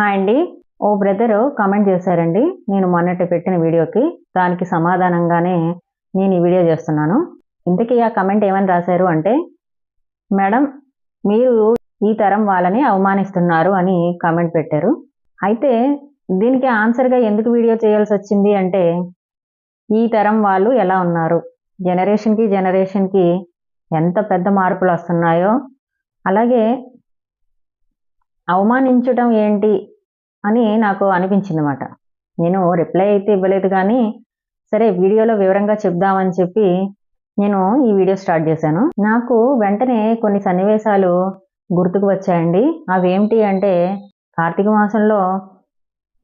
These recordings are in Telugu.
హాయ్ అండి. ఓ బ్రదరు కామెంట్ చేశారండి. నేను మొన్నటి పెట్టిన వీడియోకి దానికి సమాధానంగానే నేను ఈ వీడియో చేస్తున్నాను. ఇంతకీ ఆ కమెంట్ ఏమని రాశారు అంటే మేడం మీరు ఈ తరం వాళ్ళని అవమానిస్తున్నారు అని కామెంట్ పెట్టారు. అయితే దీనికి ఆన్సర్గా ఎందుకు వీడియో చేయాల్సి వచ్చింది అంటే ఈ తరం వాళ్ళు ఎలా ఉన్నారు? జనరేషన్కి జనరేషన్కి ఎంత పెద్ద మార్పులు వస్తున్నాయో అలాగే అవమానించడం ఏంటి అని నాకు అనిపించింది అనమాట నేను రిప్లై అయితే ఇవ్వలేదు కానీ సరే వీడియోలో వివరంగా చెప్దామని చెప్పి నేను ఈ వీడియో స్టార్ట్ చేశాను. నాకు వెంటనే కొన్ని సన్నివేశాలు గుర్తుకు వచ్చాయండి. అవి ఏమిటి అంటే కార్తీక మాసంలో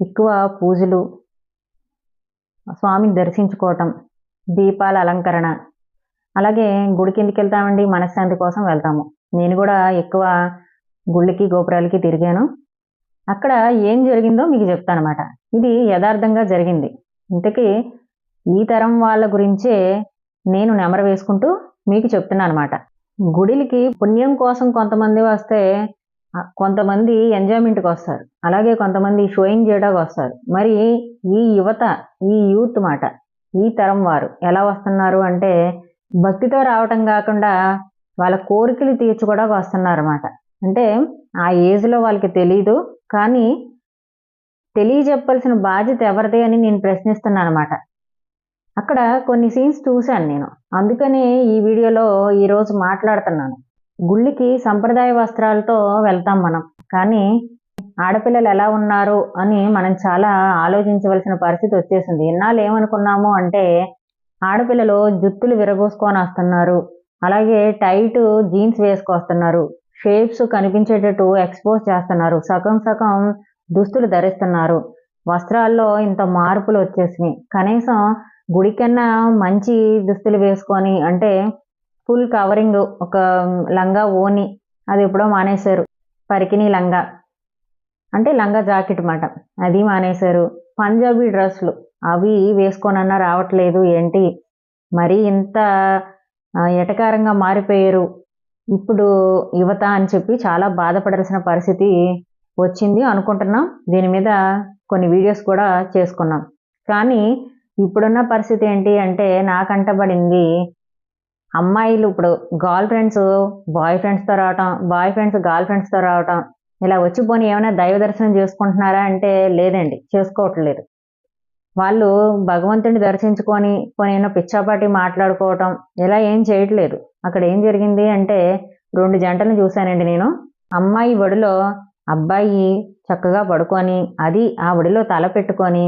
ఎక్కువ పూజలు స్వామిని దర్శించుకోవటం దీపాల అలంకరణ అలాగే గుడి కిందికి వెళ్తామండి మనశ్శాంతి కోసం వెళ్తాము. నేను కూడా ఎక్కువ గుళ్ళకి గోపురాలకి తిరిగాను. అక్కడ ఏం జరిగిందో మీకు చెప్తానమాట. ఇది యథార్థంగా జరిగింది. ఇంతకీ ఈ తరం వాళ్ళ గురించే నేను నెమర వేసుకుంటూ మీకు చెప్తున్నాను అనమాట గుడిలకి పుణ్యం కోసం కొంతమంది వస్తే కొంతమంది ఎంజాయ్మెంట్కి వస్తారు. అలాగే కొంతమంది షోయింగ్ చేయడానికి వస్తారు. మరి ఈ యువత ఈ యూత్ మాట ఈ తరం వారు ఎలా వస్తున్నారు అంటే భక్తితో రావటం కాకుండా వాళ్ళ కోరికలు తీర్చుకోవడానికి వస్తున్నారన్నమాట. అంటే ఆ ఏజ్లో వాళ్ళకి తెలియదు కానీ తెలియజెప్పాల్సిన బాధ్యత ఎవరిది అని నేను ప్రశ్నిస్తున్నాను అనమాట అక్కడ కొన్ని సీన్స్ చూశాను నేను. అందుకని ఈ వీడియోలో ఈరోజు మాట్లాడుతున్నాను. గుళ్ళకి సంప్రదాయ వస్త్రాలతో వెళ్తాం మనం. కానీ ఆడపిల్లలు ఎలా ఉన్నారు అని మనం చాలా ఆలోచించవలసిన పరిస్థితి వచ్చేసింది. ఇన్నాళ్ళు ఏమనుకున్నాము అంటే ఆడపిల్లలు జుత్తులు విరబోసుకొని వస్తున్నారు. అలాగే టైట్ జీన్స్ వేసుకొస్తున్నారు. షేప్స్ కనిపించేటట్టు ఎక్స్పోజ్ చేస్తున్నారు. సగం సగం దుస్తులు ధరిస్తున్నారు. వస్త్రాల్లో ఇంత మార్పులు వచ్చేసినాయి. కనీసం గుడికన్నా మంచి దుస్తులు వేసుకొని అంటే ఫుల్ కవరింగ్ ఒక లంగా ఓని అది ఎప్పుడో మానేశారు. పరికిణి లంగా. అంటే లంగా జాకెట్ మాట. అది మానేశారు. పంజాబీ డ్రెస్సులు. అవి వేసుకోనన్నా రావట్లేదు ఏంటి? మరీ ఇంత ఎటకారంగా మారిపోయారు? ఇప్పుడు యువత అని చెప్పి చాలా బాధపడాల్సిన పరిస్థితి వచ్చింది అనుకుంటున్నాం. దీని మీద కొన్ని వీడియోస్ కూడా చేసుకున్నాం. కానీ ఇప్పుడున్న పరిస్థితి ఏంటి అంటే నాకంటబడింది అమ్మాయిలు ఇప్పుడు గర్ల్ ఫ్రెండ్స్ బాయ్ ఫ్రెండ్స్తో రావటం బాయ్ ఫ్రెండ్స్ గర్ల్ ఫ్రెండ్స్తో రావటం ఇలా వచ్చి పోనీ ఏమైనా దైవ దర్శనం చేసుకుంటున్నారా అంటే లేదండి చేసుకోవట్లేదు. వాళ్ళు భగవంతుని దర్శించుకొని పోనీ ఏమైనా పిచ్చాపాటి మాట్లాడుకోవటం ఇలా ఏం చేయట్లేదు. అక్కడ ఏం జరిగింది అంటే రెండు జంటలను చూశానండి నేను. అమ్మాయి ఒడిలో అబ్బాయి చక్కగా పడుకొని అది ఆ ఒడిలో తల పెట్టుకొని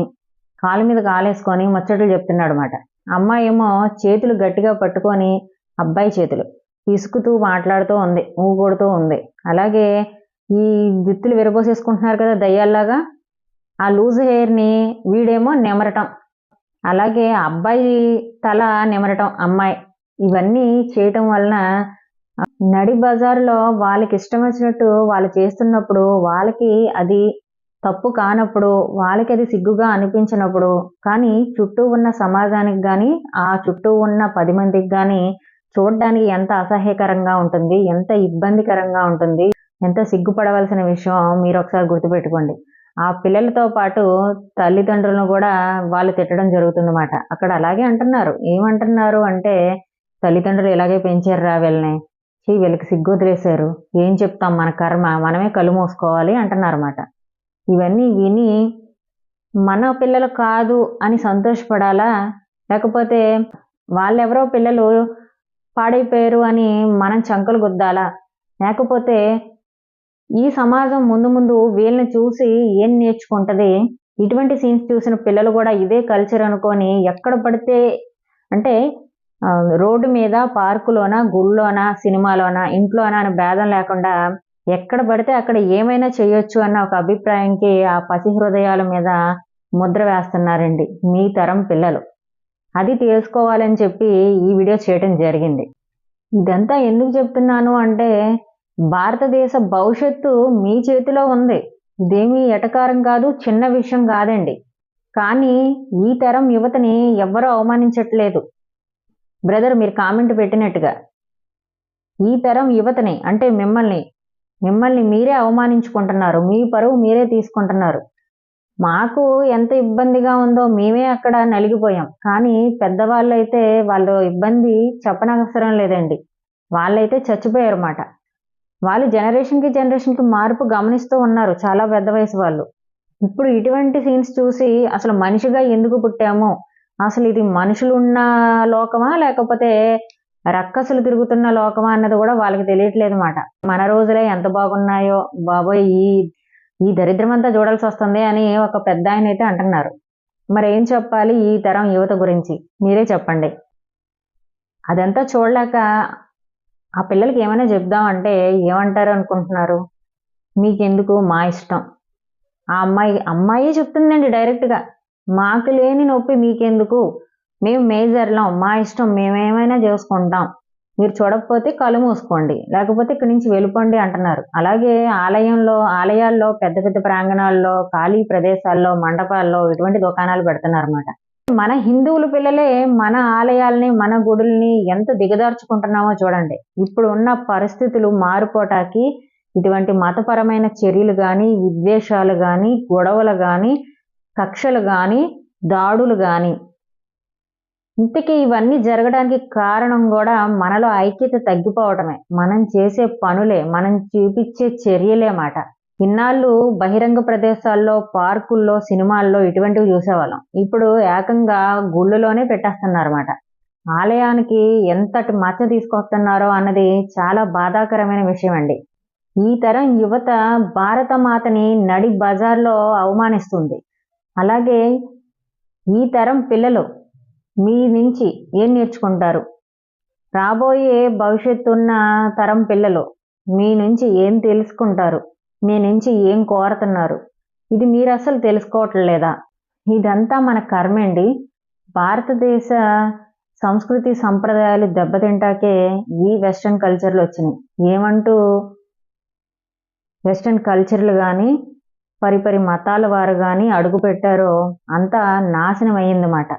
కాలు మీద కాలేసుకొని ముచ్చట్లు చెప్తున్నాడు అనమాట అమ్మాయి ఏమో చేతులు గట్టిగా పట్టుకొని అబ్బాయి చేతులు పిసుకుతూ మాట్లాడుతూ ఉంది ఊగొడుతూ ఉంది. అలాగే ఈ జుత్తులు విరబోసేసుకుంటున్నారు కదా దయ్యాల్లాగా ఆ లూజ్ హెయిర్ని వీడేమో నెమరటం. అలాగే అబ్బాయి తల నిమరటం అమ్మాయి ఇవన్నీ చేయటం వలన నడి బజార్లో వాళ్ళకి ఇష్టం వచ్చినట్టు వాళ్ళు చేస్తున్నప్పుడు వాళ్ళకి అది తప్పు కానప్పుడు వాళ్ళకి అది సిగ్గుగా అనిపించినప్పుడు కానీ చుట్టూ ఉన్న సమాజానికి కానీ ఆ చుట్టూ ఉన్న పది మందికి కానీ చూడడానికి ఎంత అసహ్యకరంగా ఉంటుంది ఎంత ఇబ్బందికరంగా ఉంటుంది ఎంత సిగ్గుపడవలసిన విషయం మీరు ఒకసారి గుర్తుపెట్టుకోండి. ఆ పిల్లలతో పాటు తల్లిదండ్రులను కూడా వాళ్ళు తిట్టడం జరుగుతుందన్నమాట. అక్కడ అలాగే అంటున్నారు. ఏమంటున్నారు అంటే తల్లిదండ్రులు ఇలాగే పెంచారురా వీళ్ళని? చీ వీళ్ళకి సిగ్గు వదిలేశారు ఏం చెప్తాం మన కర్మ? మనమే కళ్ళు మూసుకోవాలి అంటున్నారన్నమాట. ఇవన్నీ విని మన పిల్లలు కాదు అని సంతోషపడాలా? లేకపోతే వాళ్ళెవరో పిల్లలు పాడైపోయారు అని మనం చంకలు గుద్దాలా? లేకపోతే ఈ సమాజం ముందు ముందు వీళ్ళని చూసి ఏం నేర్చుకుంటది? ఇటువంటి సీన్స్ చూసిన పిల్లలు కూడా ఇదే కల్చర్ అనుకొని ఎక్కడ పడితే అంటే రోడ్డు మీద పార్కులోన గుళ్ళోన సినిమాలోన ఇంట్లోన అని భేదం లేకుండా ఎక్కడ పడితే అక్కడ ఏమైనా చేయొచ్చు అన్న ఒక అభిప్రాయంకి ఆ పసి హృదయాల మీద ముద్ర వేస్తున్నారండి మీ తరం పిల్లలు. అది తెలుసుకోవాలని చెప్పి ఈ వీడియో చేయటం జరిగింది. ఇదంతా ఎందుకు చెప్తున్నాను అంటే భారతదేశ భవిష్యత్తు మీ చేతిలో ఉంది. ఇదేమీ ఎటకారం కాదు చిన్న విషయం కాదండి. కానీ ఈ తరం యువతని ఎవ్వరూ అవమానించట్లేదు. బ్రదర్ మీరు కామెంట్ పెట్టినట్టుగా. ఈ తరం యువతని అంటే మిమ్మల్ని మిమ్మల్ని మీరే అవమానించుకుంటున్నారు. మీ పరువు మీరే తీసుకుంటున్నారు. మాకు ఎంత ఇబ్బందిగా ఉందో మేమే అక్కడ నలిగిపోయాం. కానీ పెద్దవాళ్ళు అయితే వాళ్ళు ఇబ్బంది చెప్పనవసరం లేదండి. వాళ్ళైతే చచ్చిపోయారు అన్నమాట వాళ్ళు జనరేషన్కి జనరేషన్కి మార్పు గమనిస్తూ ఉన్నారు చాలా పెద్ద వయసు వాళ్ళు. ఇప్పుడు ఇటువంటి సీన్స్ చూసి అసలు మనిషిగా ఎందుకు పుట్టామో అసలు ఇది మనుషులు ఉన్న లోకమా లేకపోతే రక్కసులు తిరుగుతున్న లోకమా అన్నది కూడా వాళ్ళకి తెలియట్లేదు అనమాట మన రోజులే ఎంత బాగున్నాయో బాబోయ్ ఈ ఈ దరిద్రం అంతా చూడాల్సి వస్తుంది అని ఒక పెద్ద ఆయన అయితే అంటున్నారు. మరి ఏం చెప్పాలి ఈ తరం యువత గురించి? మీరే చెప్పండి. అదంతా చూడలేక ఆ పిల్లలకి ఏమైనా చెప్దామంటే ఏమంటారు అనుకుంటున్నారు? మీకెందుకు మా ఇష్టం? ఆ అమ్మాయి అమ్మాయి చెప్తుందండి డైరెక్ట్గా. మాకు లేని నొప్పి మీకెందుకు? మేము మేజర్లం మా ఇష్టం మేమేమైనా చేసుకుంటాం. మీరు చూడకపోతే కళ్ళు మూసుకోండి లేకపోతే ఇక్కడి నుంచి వెళ్ళిపోండి అంటున్నారు. అలాగే ఆలయంలో ఆలయాల్లో పెద్ద పెద్ద ప్రాంగణాల్లో ఖాళీ ప్రదేశాల్లో మండపాల్లో ఇటువంటి దుకాణాలు పెడుతున్నారు అన్నమాట మన హిందువుల పిల్లలే మన ఆలయాల్ని మన గుడుల్ని ఎంత దిగదార్చుకుంటున్నామో చూడండి. ఇప్పుడు ఉన్న పరిస్థితులు మారిపోటాకి ఇటువంటి మతపరమైన చర్యలు కానీ విద్వేషాలు కానీ గొడవలు కానీ కక్షలు కానీ దాడులు కానీ ఇంతకీ ఇవన్నీ జరగడానికి కారణం కూడా మనలో ఐక్యత తగ్గిపోవటమే. మనం చేసే పనులే మనం చూపించే చర్యలే మాట. ఇన్నాళ్ళు బహిరంగ ప్రదేశాల్లో పార్కుల్లో సినిమాల్లో ఇటువంటివి చూసేవాళ్ళం. ఇప్పుడు ఏకంగా గుళ్ళలోనే పెట్టేస్తున్నారన్నమాట ఆలయానికి ఎంతటి మచ్చ తీసుకొస్తున్నారో అన్నది చాలా బాధాకరమైన విషయం అండి ఈ తరం యువత భారత మాతని నడి బజార్లో అవమానిస్తుంది. అలాగే ఈ తరం పిల్లలు మీ నుంచి ఏం నేర్చుకుంటారు? రాబోయే భవిష్యత్తు ఉన్న తరం పిల్లలు మీ నుంచి ఏం తెలుసుకుంటారు? మీ నుంచి ఏం కోరుతున్నారు? ఇది మీరు అసలు తెలుసుకోవట్లేదా ఇదంతా మన కర్మండి. భారతదేశ సంస్కృతి సంప్రదాయాలు దెబ్బతింటాకే ఈ వెస్ట్రన్ కల్చర్లు వచ్చినాయి. ఏమంటూ వెస్ట్రన్ కల్చర్లు కానీ పరిపరి మతాల వారు కానీ అడుగు పెట్టారో అంతా నాశనం అయ్యిందన్నమాట.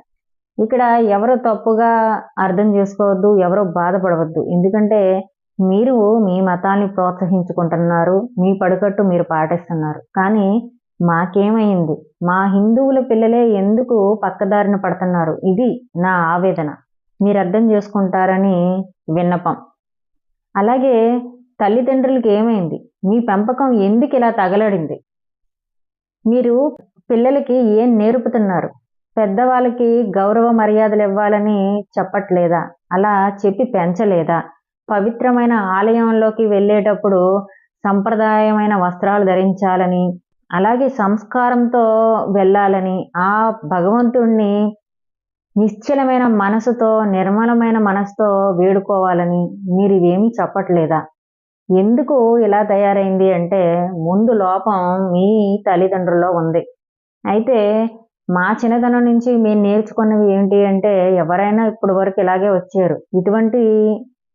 ఇక్కడ ఎవరు తప్పుగా అర్థం చేసుకోవద్దు ఎవరు బాధపడవద్దు. ఎందుకంటే మీరు మీ మతాన్ని ప్రోత్సహించుకుంటున్నారు మీ పడుకట్టు మీరు పాటిస్తున్నారు. కానీ మాకేమైంది? మా హిందువుల పిల్లలే ఎందుకు పక్కదారిన పడుతున్నారు? ఇది నా ఆవేదన. మీరు అర్థం చేసుకుంటారని విన్నపం. అలాగే తల్లిదండ్రులకి ఏమైంది? మీ పెంపకం ఎందుకు ఇలా తగలడింది? మీరు పిల్లలకి ఏం నేర్పుతున్నారు? పెద్దవాళ్ళకి గౌరవ మర్యాదలు ఇవ్వాలని చెప్పట్లేదా? అలా చెప్పి పెంచలేదా? పవిత్రమైన ఆలయంలోకి వెళ్ళేటప్పుడు సంప్రదాయమైన వస్త్రాలు ధరించాలని అలాగే సంస్కారంతో వెళ్ళాలని ఆ భగవంతుణ్ణి నిశ్చలమైన మనసుతో నిర్మలమైన మనసుతో వేడుకోవాలని మీరు ఇవేమీ చెప్పట్లేదా? ఎందుకు ఇలా తయారైంది అంటే ముందు లోపం మీ తల్లిదండ్రుల్లో ఉంది. అయితే మా చిన్నతనం నుంచి మేము నేర్చుకున్నవి ఏంటి అంటే ఎవరైనా ఇప్పటి వరకు ఇలాగే వచ్చారు. ఇటువంటి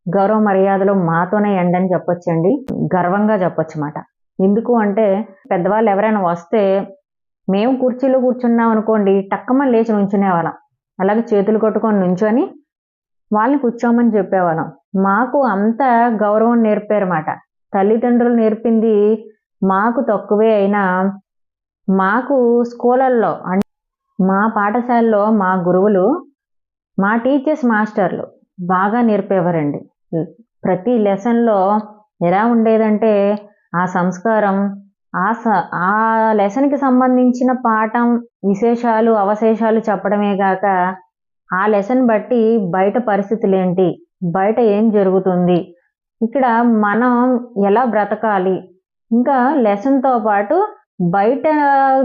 గౌరవ మర్యాదలు మాతోనే ఎండని చెప్పొచ్చండి. గర్వంగా చెప్పొచ్చు మాట. ఎందుకు అంటే పెద్దవాళ్ళు ఎవరైనా వస్తే మేము కుర్చీలో కూర్చున్నాం అనుకోండి టక్కమని లేచి నుంచునే వాళ్ళం. అలాగే చేతులు కొట్టుకొని నుంచొని వాళ్ళని కూర్చోమని చెప్పేవాళ్ళం. మాకు అంత గౌరవం నేర్పారన్నమాట. తల్లిదండ్రులు నేర్పింది మాకు తక్కువే అయినా మాకు స్కూళ్ళల్లో మా పాఠశాలలో మా గురువులు మా టీచర్స్ మాస్టర్లు బాగా నేర్పేవారండి. ప్రతి లెసన్లో ఎలా ఉండేదంటే ఆ సంస్కారం ఆ స ఆ లెసన్కి సంబంధించిన పాఠం విశేషాలు అవశేషాలు చెప్పడమే కాక ఆ లెసన్ బట్టి బయట పరిస్థితులు ఏంటి బయట ఏం జరుగుతుంది? ఇక్కడ మనం ఎలా బ్రతకాలి? ఇంకా లెసన్తో పాటు బయట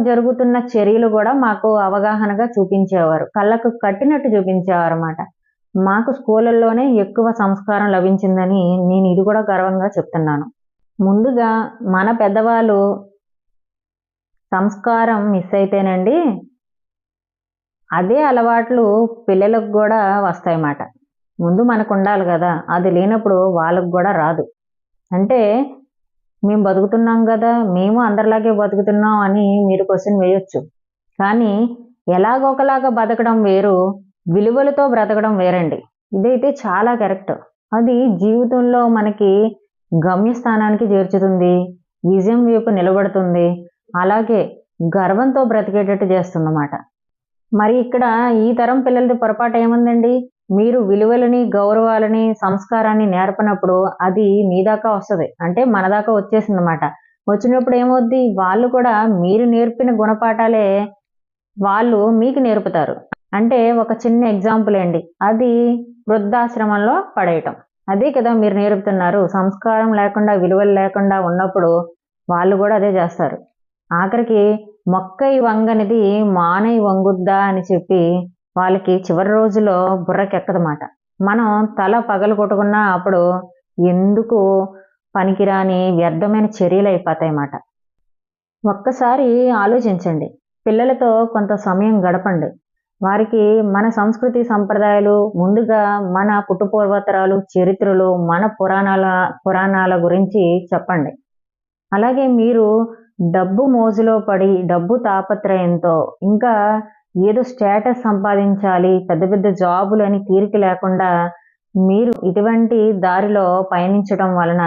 జరుగుతున్న చర్యలు కూడా మాకు అవగాహనగా చూపించేవారు. కళ్ళకు కట్టినట్టు చూపించేవారు అన్నమాట మాకు స్కూళ్ళల్లోనే ఎక్కువ సంస్కారం లభించిందని నేను ఇది కూడా గర్వంగా చెప్తున్నాను. ముందుగా మన పెద్దవాళ్ళు సంస్కారం మిస్ అయితేనండి అదే అలవాట్లు పిల్లలకు కూడా వస్తాయన్నమాట. ముందు మనకు ఉండాలి కదా అది లేనప్పుడు వాళ్ళకు కూడా రాదు. అంటే మేము బతుకుతున్నాం కదా మేము అందరిలాగే బతుకుతున్నాం అని మీరు క్వశ్చన్ వేయొచ్చు. కానీ ఎలాగొకలాగా బతకడం వేరు విలువలతో బ్రతకడం వేరండి. ఇదైతే చాలా కరెక్ట్. అది జీవితంలో మనకి గమ్యస్థానానికి చేర్చుతుంది విజయం వైపు నిలబడుతుంది అలాగే గర్వంతో బ్రతికేటట్టు చేస్తుందన్నమాట. మరి ఇక్కడ ఈ తరం పిల్లలది పొరపాటు ఏముందండి? మీరు విలువలని గౌరవాలని సంస్కారాన్ని నేర్పనప్పుడు అది మీ దాకా వస్తుంది. అంటే మన దాకా వచ్చేసింది అనమాట వచ్చినప్పుడు ఏమవుద్ది? వాళ్ళు కూడా మీరు నేర్పిన గుణపాఠాలే వాళ్ళు మీకు నేర్పుతారు. అంటే ఒక చిన్న ఎగ్జాంపుల్ అండి. అది వృద్ధాశ్రమంలో పడేయటం. అదే కదా మీరు నేర్పుతున్నారు. సంస్కారం లేకుండా విలువలు లేకుండా ఉన్నప్పుడు వాళ్ళు కూడా అదే చేస్తారు. ఆఖరికి మొక్కై వంగనిది మానై వంగుద్దా అని చెప్పి వాళ్ళకి చివరి రోజులో బుర్రకెక్కదన్నమాట. మనం తల పగలు కొట్టుకున్నా అప్పుడు ఎందుకు పనికిరాని వ్యర్థమైన చర్యలు అయిపోతాయి అన్నమాట ఒక్కసారి ఆలోచించండి. పిల్లలతో కొంత సమయం గడపండి. వారికి మన సంస్కృతి సంప్రదాయాలు ముందుగా మన పుట్టుపూర్వతరాలు చరిత్రలు మన పురాణాల పురాణాల గురించి చెప్పండి. అలాగే మీరు డబ్బు మోజులో పడి డబ్బు తాపత్రయంతో ఇంకా ఏదో స్టేటస్ సంపాదించాలి పెద్ద పెద్ద జాబులు అని తీరిక లేకుండా మీరు ఇటువంటి దారిలో పయనించడం వలన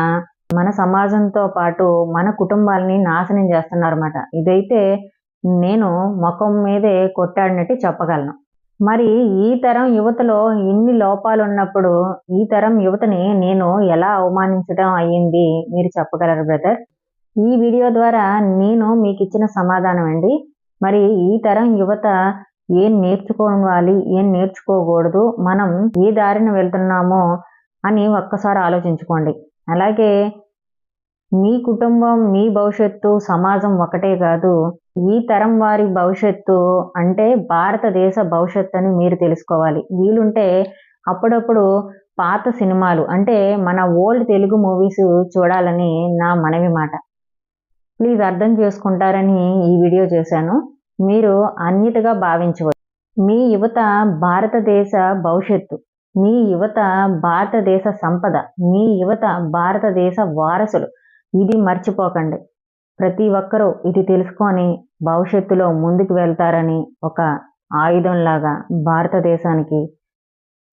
మన సమాజంతో పాటు మన కుటుంబాలని నాశనం చేస్తున్నారన్నమాట. ఇదైతే నేను ముఖం మీదే కొట్టాడినట్టు చెప్పగలను. మరి ఈ తరం యువతలో ఇన్ని లోపాలు ఉన్నప్పుడు ఈ తరం యువతని నేను ఎలా అవమానించడం అయ్యింది మీరు చెప్పగలరు బ్రదర్? ఈ వీడియో ద్వారా నేను మీకు ఇచ్చిన సమాధానం అండి మరి ఈ తరం యువత ఏం నేర్చుకోవాలి ఏం నేర్చుకోకూడదు మనం ఏ దారిన వెళ్తున్నామో అని ఒక్కసారి ఆలోచించుకోండి. అలాగే మీ కుటుంబం మీ భవిష్యత్తు సమాజం ఒకటే కాదు ఈ తరం వారి భవిష్యత్తు అంటే భారతదేశ భవిష్యత్తు అని మీరు తెలుసుకోవాలి. వీలుంటే అప్పుడప్పుడు పాత సినిమాలు అంటే మన ఓల్డ్ తెలుగు మూవీస్ చూడాలని నా మనవి మాట. ప్లీజ్ అర్థం చేసుకుంటారని ఈ వీడియో చేశాను. మీరు అన్నిటిగా భావించవచ్చు. మీ యువత భారతదేశ భవిష్యత్తు మీ యువత భారతదేశ సంపద మీ యువత భారతదేశ వారసులు ఇది మర్చిపోకండి. ప్రతి ఒక్కరూ ఇది తెలుసుకొని భవిష్యత్తులో ముందుకు వెళ్తారని ఒక ఆయుధంలాగా భారతదేశానికి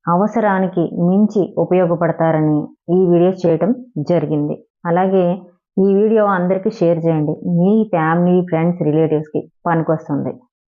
అవసరానికి మించి ఉపయోగపడతారని ఈ వీడియో చేయటం జరిగింది. అలాగే ఈ వీడియో అందరికీ షేర్ చేయండి. మీ ఫ్యామిలీ ఫ్రెండ్స్ రిలేటివ్స్కి పనికొస్తుంది.